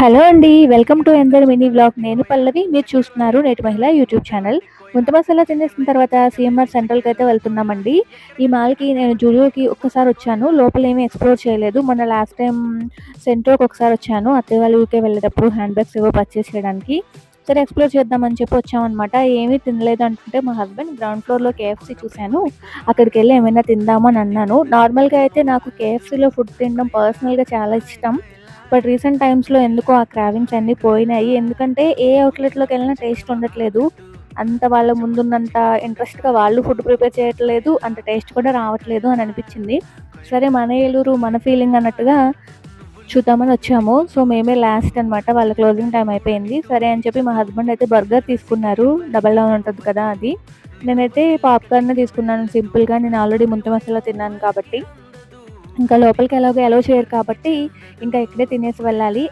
Hello అండి welcome to ఎందర్ mini blog. నేను పల్లవి మీరు చూస్తున్నారు నేటి మహిళ యూట్యూబ్ ఛానల్. ముంత మసాలా తినేసిన తర్వాత సిఎంఆర్ సెంట్రల్కి అయితే వెళ్తున్నామండి. ఈ మాల్కి నేను జూడియోకి ఒక్కసారి వచ్చాను. లోపల ఏమీ ఎక్స్ప్లోర్ చేయలేదు. మొన్న లాస్ట్ టైం సెంట్రోకి ఒకసారి వచ్చాను. అత్తయ్య వాళ్ళ ఊరికే వెళ్ళేటప్పుడు హ్యాండ్ బ్యాగ్స్ ఏవో పర్చేస్ చేయడానికి. సరే ఎక్స్ప్లోర్ చేద్దామని చెప్పి వచ్చామన్నమాట. ఏమీ తినలేదు అంటుంటే మా హస్బెండ్ గ్రౌండ్ ఫ్లోర్లో కేఎఫ్సీ చూశాను. అక్కడికి వెళ్ళి ఏమైనా తిందామని అన్నాను. నార్మల్గా అయితే నాకు కేఎఫ్సీలో ఫుడ్ తినడం పర్సనల్గా చాలా ఇష్టం. బట్ రీసెంట్ టైమ్స్లో ఎందుకో ఆ క్రావింగ్స్ అన్నీ పోయినాయి. ఎందుకంటే ఏ అవుట్లెట్లోకి వెళ్ళినా టేస్ట్ ఉండట్లేదు. అంత వాళ్ళ ముందున్నంత ఇంట్రెస్ట్గా వాళ్ళు ఫుడ్ ప్రిపేర్ చేయట్లేదు. అంత టేస్ట్ కూడా రావట్లేదు అని అనిపించింది. సరే మన ఏలూరు మన ఫీలింగ్ అన్నట్టుగా చూద్దామని వచ్చాము. సో మేమే లాస్ట్ అనమాట వాళ్ళ క్లోజింగ్ టైం అయిపోయింది. సరే అని చెప్పి మా హస్బెండ్ అయితే బర్గర్ తీసుకున్నారు. డబల్ డౌన్ ఉంటుంది కదా అది. నేనైతే పాప్కార్న్ తీసుకున్నాను. సింపుల్గా నేను ఆల్రెడీ ముంత మసాలా తిన్నాను కాబట్టి. ఇంకా లోపలికి ఎలాగో ఎలో చేయరు కాబట్టి ఇంకా ఇక్కడే తినేసి వెళ్ళాలి.